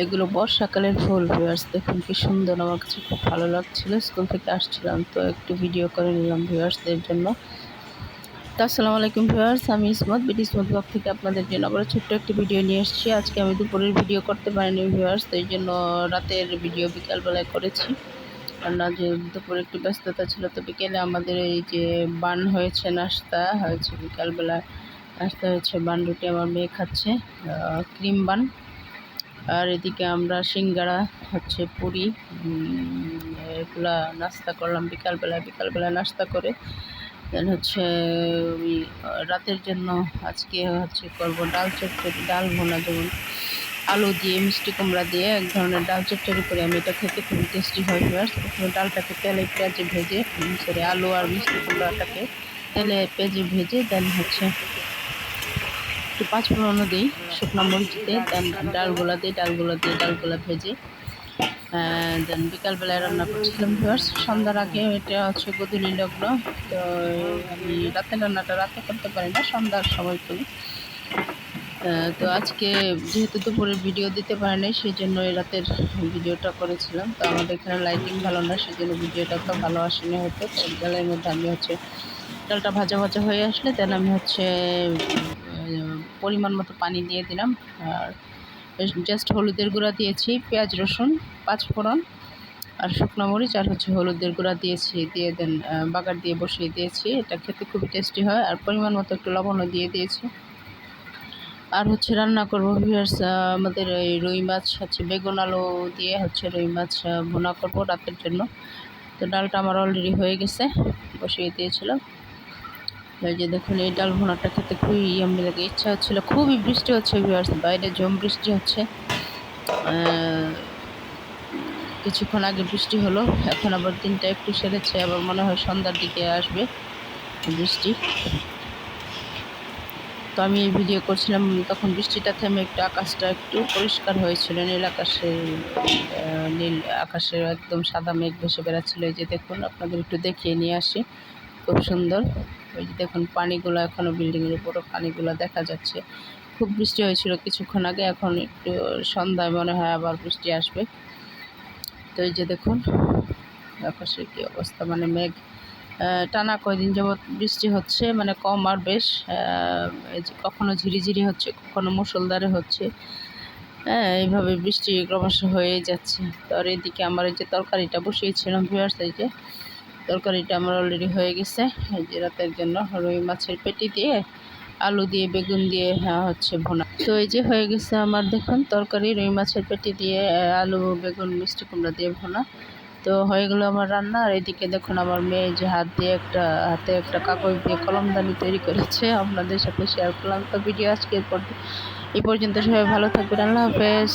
এগুলো বর্ষাকালের ফুল ভিউয়ার্স দেখুন কি সুন্দর আমার কাছে খুব ভালো লাগছিল। স্কুল থেকে আসছিলাম তো একটু ভিডিও করে নিলাম ভিউয়ার্সদের জন্য। তো আসসালামু আলাইকুম ভিউয়ার্স আমি ইসমত বিটি ইসমত ব্লগ থেকে আপনাদের জন্য আবার ছোট্ট একটি ভিডিও নিয়ে এসেছি। আজকে আমি দুপুরের ভিডিও করতে পারিনি ভিউয়ার্স তো এই জন্য রাতের ভিডিও বিকালবেলায় করেছি। না যে দুপুরে একটু ব্যস্ততা ছিল, তো বিকেলে আমাদের এই যে বান হয়েছে নাস্তা, হয়েছে বিকালবেলা, নাস্তা হয়েছে বান রুটি আমার মেয়ে খাচ্ছে ক্রিম বান। আর এদিকে আমরা সিঙ্গারা, হচ্ছে পুরি এগুলা নাস্তা করলাম বিকালবেলা বিকালবেলা নাস্তা করে। দেন হচ্ছে ওই রাতের জন্য আজকে হচ্ছে করব ডাল চচ্চড়ি, ডাল ভোনা যেমন আলু দিয়ে, মিষ্টি কুমড়া দিয়ে, এক ধরনের ডাল চচ্চড়ি করে আমি এটা খেতে খুবই টেস্টি হয় ফার্স্ট প্রথমে ডালটাকে তেলে পেঁয়াজে ভেজে সরি আলু আর মিষ্টি কুমড়াটাকে তেলে পেঁয়াজে ভেজে দেন হচ্ছে একটু পাঁচ ফোড়নও দিই। শুকনো মরিচ দিয়ে দেন ডালগুলা ভেজে দেন বিকালবেলায় রান্না করছিলাম ভিউয়ার্স সন্ধ্যার আগে এটা হচ্ছে গধূলি লগ্ন, তো আমি রাতের রান্নাটা রাতে করতে পারি না, সন্ধ্যার সময় করি। তো আজকে যেহেতু দুপুরের ভিডিও দিতে পারে নাই সেই জন্য এই রাতের ভিডিওটা করেছিলাম। তো আমাদের এখানে লাইটিং ভালো না সেই জন্য ভিডিওটা তো ভালো আসেনি হতো তো ডালের মধ্যে আমি হচ্ছে ডালটা ভাজা ভাজা হয়ে আসলে, দেন আমি হচ্ছে পরিমাণ মতো পানি দিয়ে দিলাম। আর জাস্ট হলুদের গুঁড়া দিয়েছি, পেঁয়াজ, রসুন পাঁচ ফোড়ন আর শুকনো মরিচ আর হচ্ছে হলুদের গুঁড়া দিয়েছি, দিয়ে দেন বাগার দিয়ে বসিয়ে দিয়েছি। এটা খেতে খুবই টেস্টি হয় আর পরিমাণ মতো একটু লবণও দিয়ে দিয়েছি। আর হচ্ছে রান্না করব ভিউয়ার্স আমাদের এই রুই মাছ, হচ্ছে বেগুন আলু দিয়ে হচ্ছে রুই মাছ ভুনা করব রাতের জন্য। তো ডালটা আমার অলরেডি হয়ে গেছে, বসিয়ে দিয়েছিলাম। এই যে দেখুন, এই ডাল ভুনাটা খেতে খুবই ইয়াম্মি লাগে। ইচ্ছা হচ্ছিল খুবই বৃষ্টি হচ্ছে ভিউয়ার্স বাইরে জম বৃষ্টি হচ্ছে। কিছুক্ষণ আগে বৃষ্টি হলো, এখন আবার দিনটা একটু সেরেছে, আবার মনে হয় সন্ধ্যার দিকে আসবে বৃষ্টি। তো আমি এই ভিডিও করছিলাম, তখন বৃষ্টিটা থেমে একটু আকাশটা একটু পরিষ্কার হয়েছিল, নীল আকাশে নীল আকাশের একদম সাদা মেঘ ভেসে বেড়াচ্ছিল। এই যে দেখুন, আপনাদের একটু দেখিয়ে নিয়ে আসি। খুব সুন্দর। ওই যে দেখুন, পানিগুলো এখনও বিল্ডিংয়ের উপরও পানিগুলো দেখা যাচ্ছে। খুব বৃষ্টি হয়েছিল কিছুক্ষণ আগে, এখন একটু সন্ধ্যায় মনে হয় আবার বৃষ্টি আসবে। তো এই যে দেখুন, আকাশের কী অবস্থা মানে মেঘ। টানা কয়দিন যাবৎ বৃষ্টি হচ্ছে মানে কম আর বেশ। কখনো ঝিরিঝিরি হচ্ছে, কখনো মুসলধারে হচ্ছে। হ্যাঁ এইভাবে বৃষ্টি ক্রমশ হয়ে যাচ্ছে। তো আর এদিকে আমার এই যে তরকারিটা বসিয়েছিলাম ভিউয়ার্স এই যে তরকারিটা আমার অলরেডি হয়ে গেছে। এই যে রাতের জন্য রুই মাছের পেটি দিয়ে, আলু দিয়ে, বেগুন দিয়ে হ্যাঁ হচ্ছে ভোনা। তো এই যে হয়ে গেছে আমার দেখুন তরকারি, রুই মাছের পেটি দিয়ে, আলু, বেগুন, মিষ্টি কুমড়া দিয়ে ভোনা। তো হয়ে গেলো আমার রান্না। আর এদিকে দেখুন আমার মেয়ে যে হাত দিয়ে একটা, হাতে একটা কাগজ দিয়ে কলমদানি তৈরি করেছে। আপনাদের সাথে শেয়ার করলাম। তো ভিডিও আজকে এই পর্যন্ত সবাই ভালো থাকবেন। আল্লাহ হাফেজ।